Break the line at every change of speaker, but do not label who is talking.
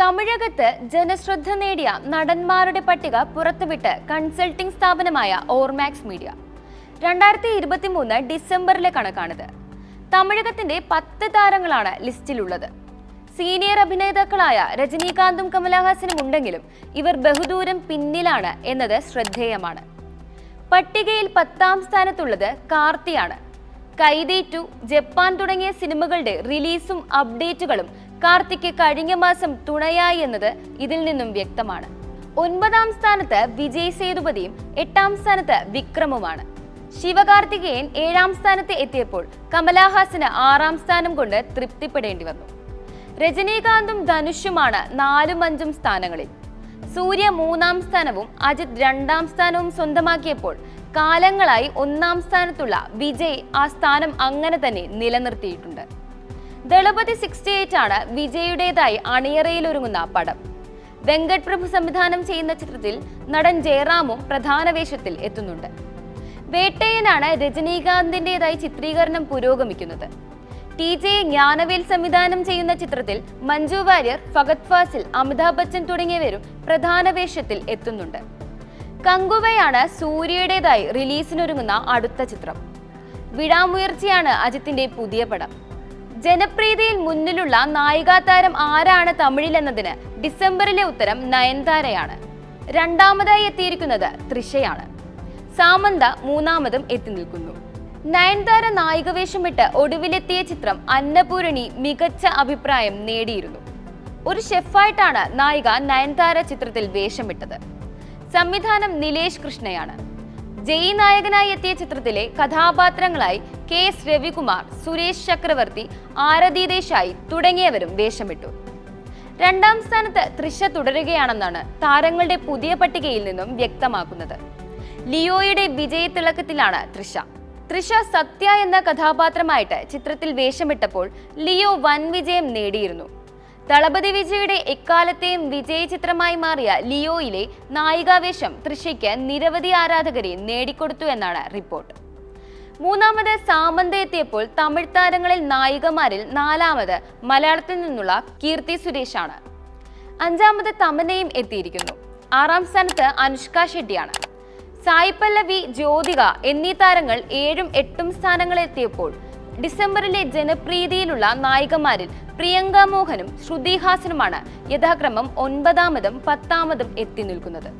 തമിഴകത്ത് ജനശ്രദ്ധ നേടിയ നടന്മാരുടെ പട്ടിക പുറത്തുവിട്ട് കൺസൾട്ടിംഗ് സ്ഥാപനമായ ഓർമാക്സ് മീഡിയ. രണ്ടായിരത്തി ഇരുപത്തി മൂന്ന് ഡിസംബറിലെ കണക്കാണിത്. തമിഴകത്തിന്റെ പത്ത് താരങ്ങളാണ് ലിസ്റ്റിലുള്ളത്. സീനിയർ അഭിനേതാക്കളായ രജനീകാന്തും കമലഹാസനും ഉണ്ടെങ്കിലും ഇവർ ബഹുദൂരം പിന്നിലാണ് എന്നത് ശ്രദ്ധേയമാണ്. പട്ടികയിൽ പത്താം സ്ഥാനത്തുള്ളത് കാർത്തിയാണ്. ടു ജപ്പാൻ തുടങ്ങിയ സിനിമകളുടെ റിലീസും അപ്ഡേറ്റുകളും കാർത്തിക്ക് കഴിഞ്ഞ മാസം തുണയായി എന്നത് ഇതിൽ നിന്നും വ്യക്തമാണ്. ഒൻപതാം സ്ഥാനത്ത് വിജയ് സേതുപതിയും എട്ടാം സ്ഥാനത്ത് വിക്രമുമാണ്. ശിവകാർത്തികേയൻ ഏഴാം സ്ഥാനത്ത് എത്തിയപ്പോൾ കമലഹാസന് ആറാം സ്ഥാനം കൊണ്ട് തൃപ്തിപ്പെടേണ്ടി വന്നു. രജനീകാന്തും ധനുഷുമാണ് നാലും അഞ്ചും സ്ഥാനങ്ങളിൽ. സൂര്യ മൂന്നാം സ്ഥാനവും അജിത് രണ്ടാം സ്ഥാനവും സ്വന്തമാക്കിയപ്പോൾ കാലങ്ങളായി ഒന്നാം സ്ഥാനത്തുള്ള വിജയ് ആ സ്ഥാനം അങ്ങനെ തന്നെ നിലനിർത്തിയിട്ടുണ്ട്. ദളപതി സിക്സ്റ്റി എയ്റ്റ് ആണ് വിജയുടേതായി അണിയറയിലൊരുങ്ങുന്ന പടം. വെങ്കട് പ്രഭു സംവിധാനം ചെയ്യുന്ന ചിത്രത്തിൽ നടൻ ജയറാമും പ്രധാന വേഷത്തിൽ എത്തുന്നുണ്ട്. വേട്ടയനാണ് രജനീകാന്തിന്റെതായി ചിത്രീകരണം പുരോഗമിക്കുന്നത്. ടി ജെ ജ്ഞാനവേൽ സംവിധാനം ചെയ്യുന്ന ചിത്രത്തിൽ മഞ്ജു വാര്യർ ഫഗത് ഫാസിൽ അമിതാഭ് ബച്ചൻ തുടങ്ങിയവരും പ്രധാന വേഷത്തിൽ എത്തുന്നുണ്ട്. കങ്കുവയാണ് സൂര്യയുടേതായി റിലീസിനൊരുങ്ങുന്ന അടുത്ത ചിത്രം. വിടാമുയർച്ചയാണ് അജിത്തിന്റെ പുതിയ പടം. ജനപ്രീതിയിൽ മുന്നിലുള്ള നായികാ താരം ആരാണ് തമിഴിലെന്നതിന് ഡിസംബറിലെ ഉത്തരം നയൻതാരയാണ്. രണ്ടാമതായി എത്തിയിരിക്കുന്നത് തൃഷയാണ്. സാമന്ത മൂന്നാമതും എത്തി നിൽക്കുന്നു. നയൻതാര നായികവേഷമിട്ട് ഒടുവിലെത്തിയ ചിത്രം അന്നപൂരണി മികച്ച അഭിപ്രായം നേടിയിരുന്നു. ഒരു ഷെഫായിട്ടാണ് നായിക നയൻതാര ചിത്രത്തിൽ വേഷമിട്ടത്. സംവിധാനം നിലേഷ് കൃഷ്ണയാണ്. ജയ് നായകനായി എത്തിയ ചിത്രത്തിലെ കഥാപാത്രങ്ങളായി കെ എസ് രവികുമാർ സുരേഷ് ചക്രവർത്തി ആരതി ദേശായി തുടങ്ങിയവരും വേഷമിട്ടു. രണ്ടാം സ്ഥാനത്ത് തൃശ തുടരുകയാണെന്നാണ് താരങ്ങളുടെ പുതിയ പട്ടികയിൽ നിന്നും വ്യക്തമാക്കുന്നത്. ലിയോയുടെ വിജയത്തിളക്കത്തിലാണ് തൃശ. തൃശ സത്യ എന്ന കഥാപാത്രമായിട്ട് ചിത്രത്തിൽ വേഷമിട്ടപ്പോൾ ലിയോ വൻ വിജയം നേടിയിരുന്നു. ദളപതി വിജയുടെ എക്കാലത്തെയും വിജയ ചിത്രമായി മാറിയ ലിയോയിലെ നായികാവേശം തൃശയ്ക്ക് നിരവധി ആരാധകരെ നേടിക്കൊടുത്തു എന്നാണ് റിപ്പോർട്ട്. മൂന്നാമത് സാമന്ത എത്തിയപ്പോൾ തമിഴ് താരങ്ങളിൽ നായികമാരിൽ നാലാമത് മലയാളത്തിൽ നിന്നുള്ള കീർത്തി സുരേഷാണ്. അഞ്ചാമത് തമനയും എത്തിയിരിക്കുന്നു. ആറാം സ്ഥാനത്ത് അനുഷ്ക ഷെട്ടിയാണ്. സായി പല്ലവി ജ്യോതിക എന്നീ താരങ്ങൾ ഏഴും എട്ടും സ്ഥാനങ്ങളെത്തിയപ്പോൾ ഡിസംബറിലെ ജനപ്രീതിയിലുള്ള നായികമാരിൽ പ്രിയങ്ക മോഹനും ശ്രുതി ഹാസനുമാണ് യഥാക്രമം ഒൻപതാമതും പത്താമതും എത്തി നിൽക്കുന്നത്.